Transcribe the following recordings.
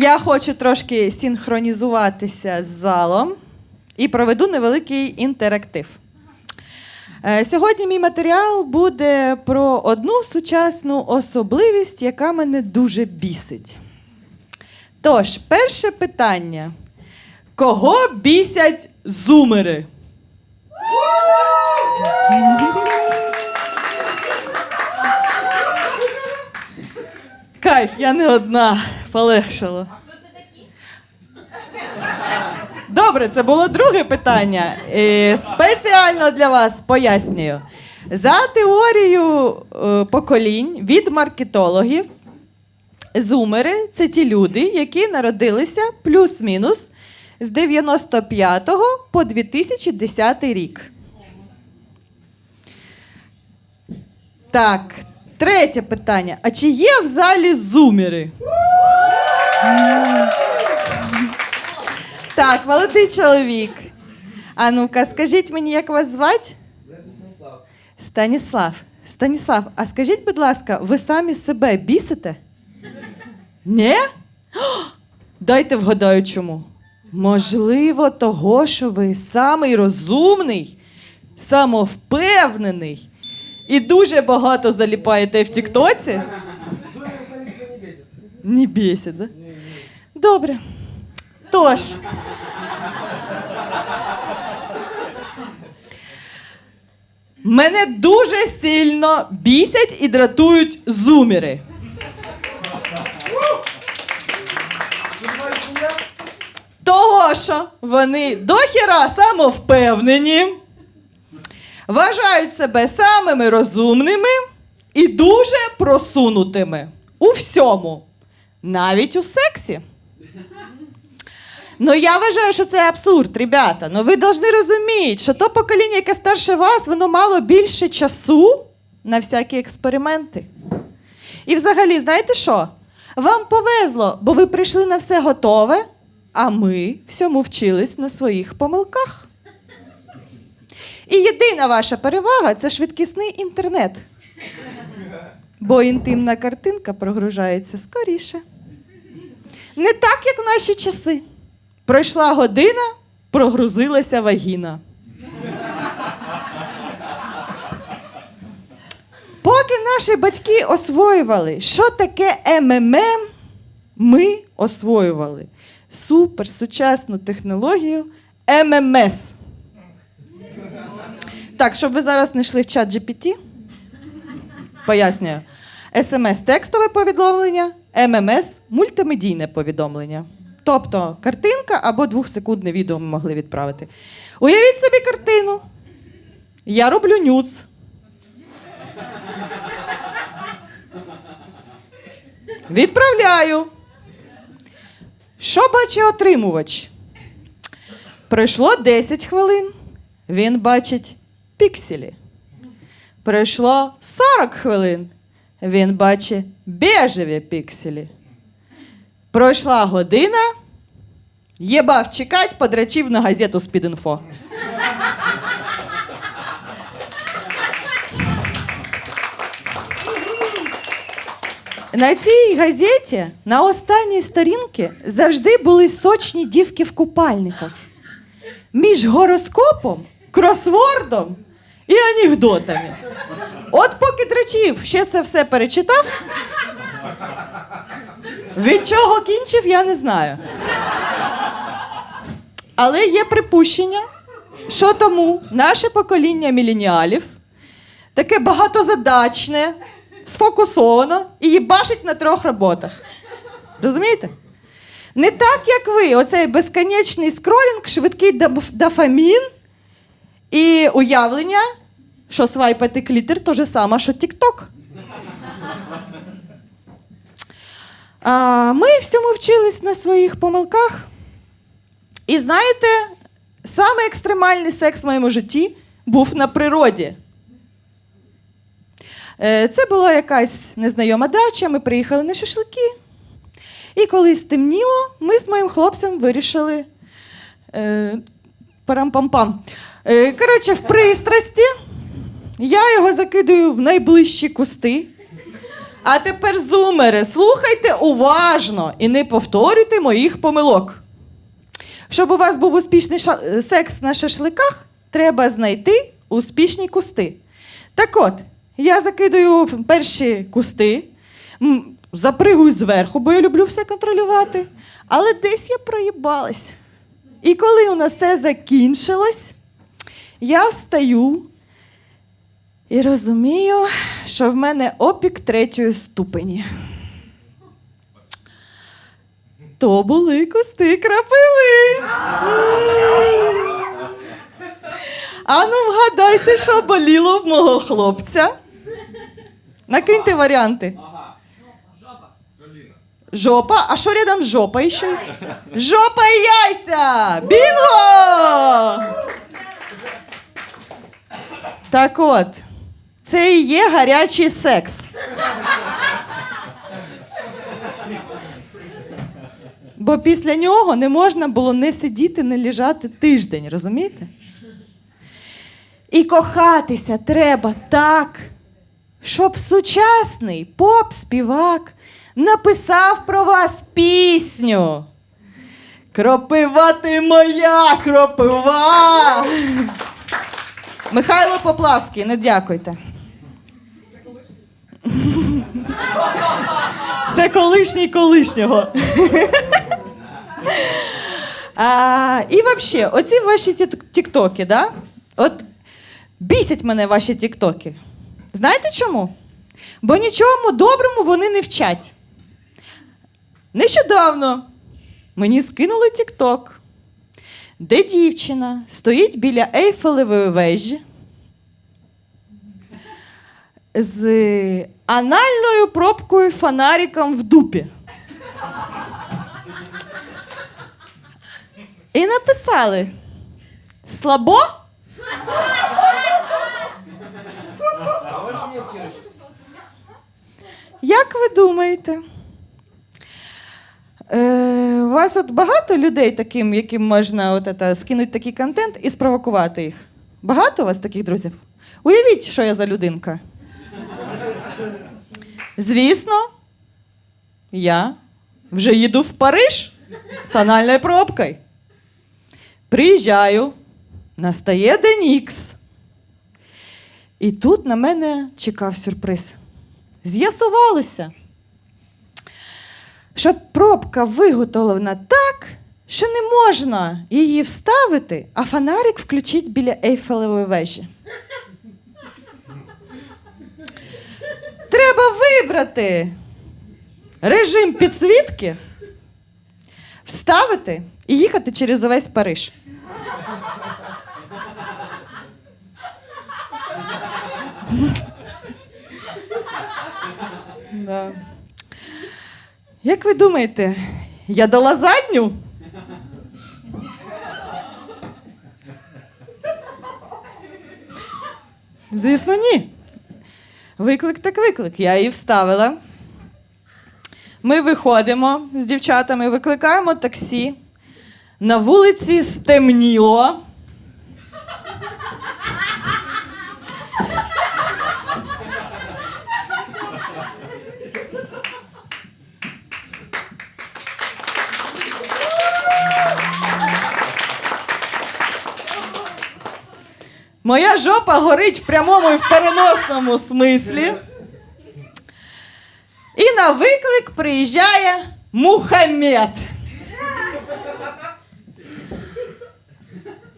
Я хочу трошки синхронізуватися з залом і проведу невеликий інтерактив. Е, Сьогодні мій матеріал буде про одну сучасну особливість, яка мене дуже бісить. Тож, перше питання: кого бісять зумери? Кайф, я не одна, полегшало. Добре, це було друге питання. Е, спеціально для вас пояснюю. За теорією е, поколінь від маркетологів, зумери це ті люди, які народилися плюс-мінус з 95 по 2010 рік. Так, третє питання. А чи є в залі зумери? Так, молодий чоловік. А ну-ка, скажіть мені, як вас звати? Станіслав. Станіслав, а скажіть, будь ласка, ви самі себе бісите? Ні? Дайте вгадаю, чому. Можливо, того, що ви самий розумний, самовпевнений і дуже багато заліпаєте в Тіктоці. Не бісить, да? Добре. Тож. Мене дуже сильно бісять і дратують меня? Того, що вони дохіра самовпевнені, вважають себе самими розумними і дуже просунутими у всьому, навіть у сексі. Ну я вважаю, що це абсурд, ребята. Ну ви повинні розуміти, що то покоління, яке старше вас, воно мало більше часу на всякі експерименти. І взагалі, знаєте що? Вам повезло, бо ви прийшли на все готове, а ми всьому вчились на своїх помилках. І єдина ваша перевага це швидкісний інтернет. Бо інтимна картинка прогружається скоріше. Не так, як в наші часи. Пройшла година, прогрузилася вагіна. Поки наші батьки освоювали, що таке МММ, ми освоювали суперсучасну технологію ММС. Так, щоб ви зараз не йшли в чат GPT, пояснюю. СМС текстове повідомлення, ММС мультимедійне повідомлення. Тобто картинка або двохсекундне відео ми могли відправити. Уявіть собі картину. Я роблю нюц. Відправляю. Що бачить отримувач? Пройшло 10 хвилин. Він бачить пікселі. Пройшло 40 хвилин. Він бачить бежеві пікселі. Пройшла година. Єбав чекать, подрачив на газету «Спідінфо». На цій газеті на останній сторінці завжди були сочні дівки в купальниках. Між гороскопом, кросвордом і анекдотами. От поки драчів ще це все перечитав. Від чого кінчив, я не знаю. Але є припущення, що тому наше покоління міленіалів таке багатозадачне, сфокусовано і їбашить на трьох роботах. Розумієте? Не так, як ви, оцей безконечний скролінг, швидкий доф- дофамін і уявлення, що свайпати клітер то же саме, що Тік-Ток. Ми всьому вчились на своїх помилках. І знаєте, саме екстремальний секс в моєму житті був на природі. Е, Це була якась незнайома дача, ми приїхали на шашлики. І коли стемніло, ми з моїм хлопцем вирішили. Е, парам-пам-пам. Е, коротше, в пристрасті я його закидую в найближчі кусти, А тепер зумери, слухайте уважно і не повторюйте моїх помилок. Щоб у вас був успішний ша- е, секс на шашликах, треба знайти успішні кусти. Так от, я закидаю в перші кусти, запригую зверху, бо я люблю все контролювати. Але десь я проїбалась. І коли у нас все закінчилось, я встаю і розумію, що в мене опік третьої ступені. То були кусти крапиви. А ну вгадайте, що боліло в мого хлопця. Накиньте варіанти. Жопа. А що рядом з жопою ще? Жопа і яйця! Бінго! Так от, це і є гарячий секс. Бо після нього не можна було не сидіти, не лежати тиждень, розумієте? І кохатися треба так, щоб сучасний поп-співак написав про вас пісню. Кропива ти моя кропива. Михайло Поплавський, не дякуйте. Це колишній колишнього. А, і взагалі, оці ваші тіктоки, да? От бісять мене ваші тіктоки. Знаєте чому? Бо нічому доброму вони не вчать. Нещодавно мені скинули тікток, де дівчина стоїть біля Ейфелевої вежі з анальною пробкою фонариком в дупі. І написали: Слабо? Як ви думаєте? Е, у вас от багато людей таким, яким можна от это, скинути такий контент і спровокувати їх? Багато у вас таких друзів? Уявіть, що я за людинка. Звісно, я вже їду в Париж з анальною пробкою. Приїжджаю, настає день Ікс. І тут на мене чекав сюрприз. З'ясувалося, що пробка виготовлена так, що не можна її вставити, а фонарик включити біля Ейфелевої вежі. Треба вибрати режим підсвітки, вставити і їхати через увесь Париж. Да. Як ви думаєте, я дала задню? Звісно, ні. Виклик так виклик. Я її вставила. Ми виходимо з дівчатами, викликаємо таксі. На вулиці стемніло. Моя жопа горить в прямому і в переносному смислі. І на виклик приїжджає Мухаммед.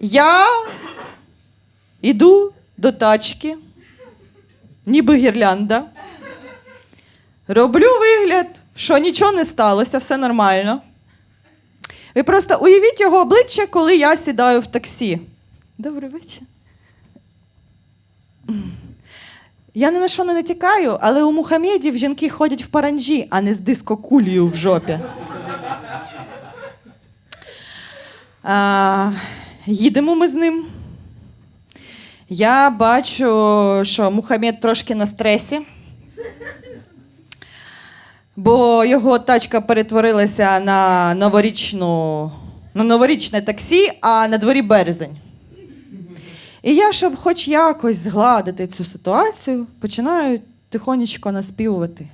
Я іду до тачки, ніби гірлянда. Роблю вигляд, що нічого не сталося, все нормально. Ви просто уявіть його обличчя, коли я сідаю в таксі. Добрий вечір. Я ні на що не натякаю, але у Мухаммедів жінки ходять в паранджі, а не з дискокулею в жопі. А, їдемо ми з ним. Я бачу, що Мухаммед трошки на стресі, бо його тачка перетворилася на новорічну, на новорічне таксі, а на дворі березень. І я, щоб хоч якось згладити цю ситуацію, починаю тихонечко наспівувати.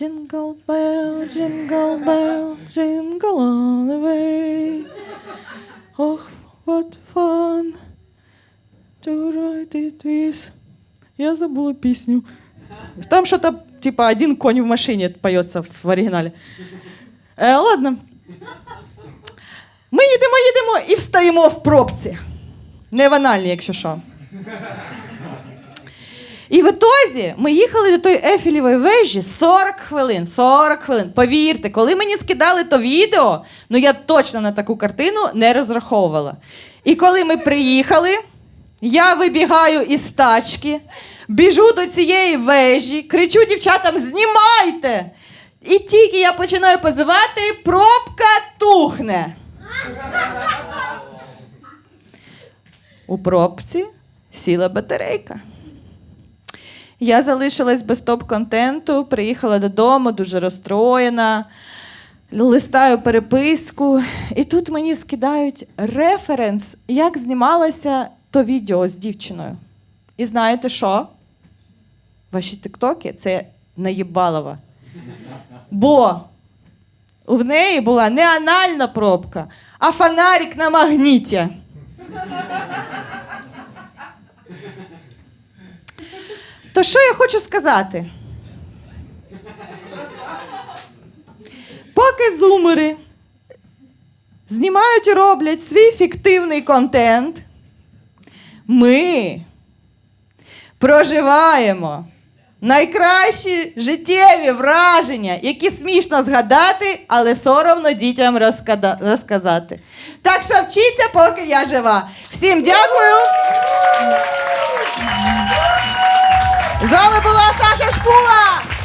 Jingle bell, jingle bell, jingle way. Ох, what fun to ride it with. Я забула пісню. Там что-то, типа, один конь в машине поется в оригинале. Е, ладно. Ми їдемо, їдемо і встаємо в пробці. Не в якщо що. І в ітозі ми їхали до тої Ефілєвої вежі 40 хвилин. 40 хвилин. Повірте, коли мені скидали то відео, ну я точно на таку картину не розраховувала. І коли ми приїхали, я вибігаю із тачки, біжу до цієї вежі, кричу дівчатам: знімайте! І тільки я починаю позивати, пробка тухне. У пробці сіла батарейка. Я залишилась без топ-контенту, приїхала додому, дуже розстроєна, листаю переписку, і тут мені скидають референс, як знімалося то відео з дівчиною. І знаєте що? Ваші тиктоки це наїбалова. Бо в неї була не анальна пробка, а фонарик на магніті. То що я хочу сказати? Поки зумери знімають і роблять свій фіктивний контент, ми проживаємо найкращі життєві враження, які смішно згадати, але соромно дітям розказати. Так що вчіться, поки я жива. Всім дякую. З вами була Саша Шпула.